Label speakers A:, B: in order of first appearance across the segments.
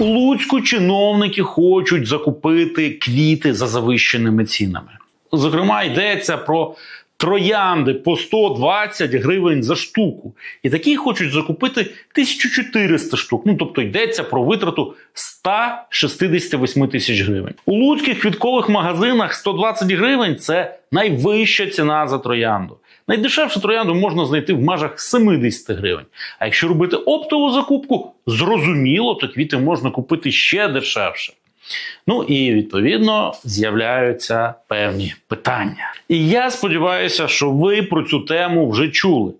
A: У Луцьку чиновники хочуть закупити квіти за завищеними цінами. Зокрема, йдеться про троянди по 120 гривень за штуку. І такі хочуть закупити 1400 штук. Ну тобто йдеться про витрату 168 тисяч гривень. У луцьких квіткових магазинах 120 гривень це найвища ціна за троянду. Найдешевшу троянду можна знайти в межах 70 гривень. А якщо робити оптову закупку, зрозуміло, то квіти можна купити ще дешевше. Ну і відповідно з'являються певні питання. І я сподіваюся, що ви про цю тему вже чули.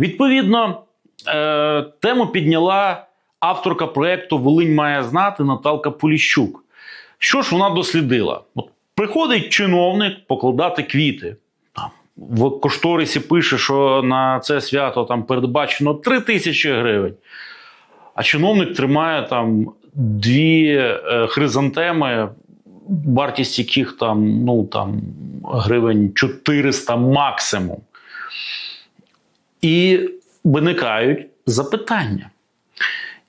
A: Відповідно, е, тему підняла авторка проєкту Волинь має знати Наталка Поліщук. Що ж вона дослідила? Приходить чиновник покладати квіти. В кошторисі пише, що на це свято там передбачено 3 тисячі гривень. А чиновник тримає там дві е, хризантеми, вартість яких там, ну, там гривень 400 максимум. І виникають запитання.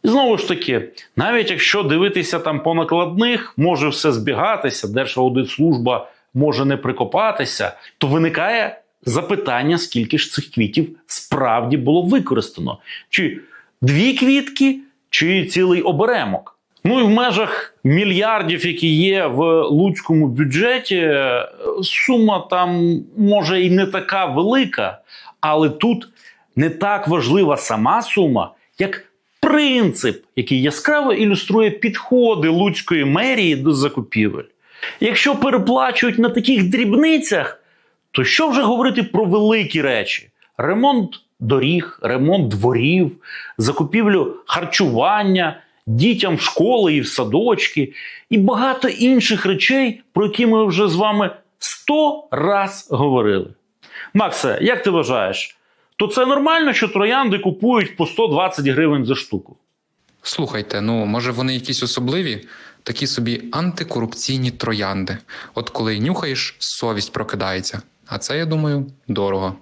A: І знову ж таки, навіть якщо дивитися там по накладних, може все збігатися, Держаудитслужба може не прикопатися, то виникає запитання, скільки ж цих квітів справді було використано. Чи дві квітки, чи цілий оберемок. Ну і в межах мільярдів, які є в луцькому бюджеті, сума там може і не така велика, але тут не так важлива сама сума, як принцип, який яскраво ілюструє підходи луцької мерії до закупівель. Якщо переплачують на таких дрібницях, то що вже говорити про великі речі? Ремонт доріг, ремонт дворів, закупівлю харчування дітям в школи і в садочки, і багато інших речей, про які ми вже з вами сто раз говорили. Максе, як ти вважаєш, то це нормально, що троянди купують по 120 гривень за штуку?
B: Слухайте, ну може вони якісь особливі, такі собі антикорупційні троянди. От коли нюхаєш, совість прокидається. А це, я думаю, дорого.